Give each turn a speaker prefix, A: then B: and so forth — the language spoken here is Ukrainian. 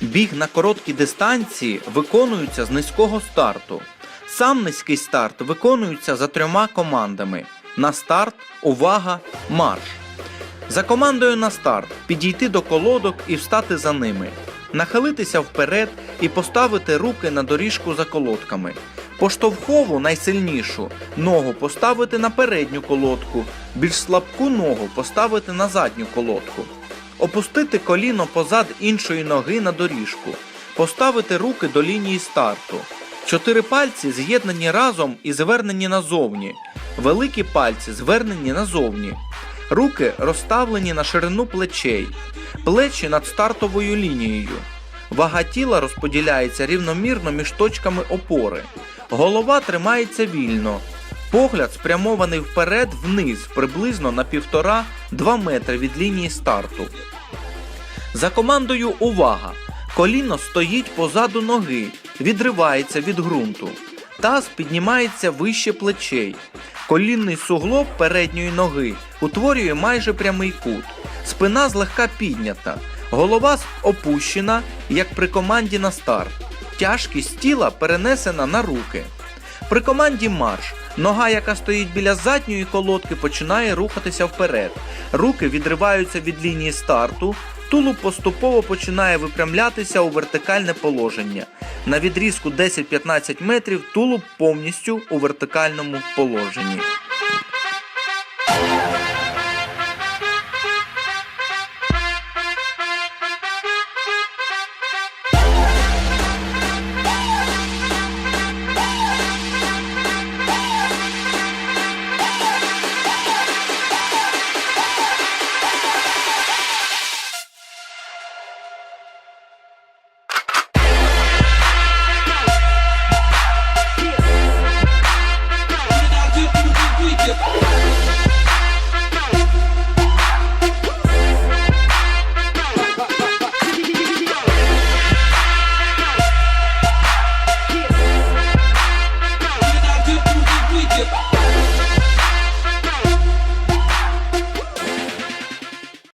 A: Біг на короткі дистанції виконується з низького старту. Сам низький старт виконується за трьома командами: на старт, увага, марш. За командою на старт підійти до колодок і встати за ними, нахилитися вперед і поставити руки на доріжку за колодками. Поштовхову найсильнішу ногу поставити на передню колодку, більш слабку ногу поставити на задню колодку. Опустити коліно позад іншої ноги на доріжку, поставити руки до лінії старту. Чотири пальці з'єднані разом і звернені назовні. Великі пальці звернені назовні. Руки розставлені на ширину плечей, плечі над стартовою лінією. Вага тіла розподіляється рівномірно між точками опори. Голова тримається вільно. Погляд спрямований вперед вниз приблизно на 1,5-2 метри від лінії старту. За командою увага! Коліно стоїть позаду ноги, відривається від ґрунту. Таз піднімається вище плечей. Колінний суглоб передньої ноги утворює майже прямий кут. Спина злегка піднята. Голова опущена, як при команді на старт. Тяжкість тіла перенесена на руки. При команді марш нога, яка стоїть біля задньої колодки, починає рухатися вперед. Руки відриваються від лінії старту. Тулуб поступово починає випрямлятися у вертикальне положення. На відрізку 10-15 метрів тулуб повністю у вертикальному положенні.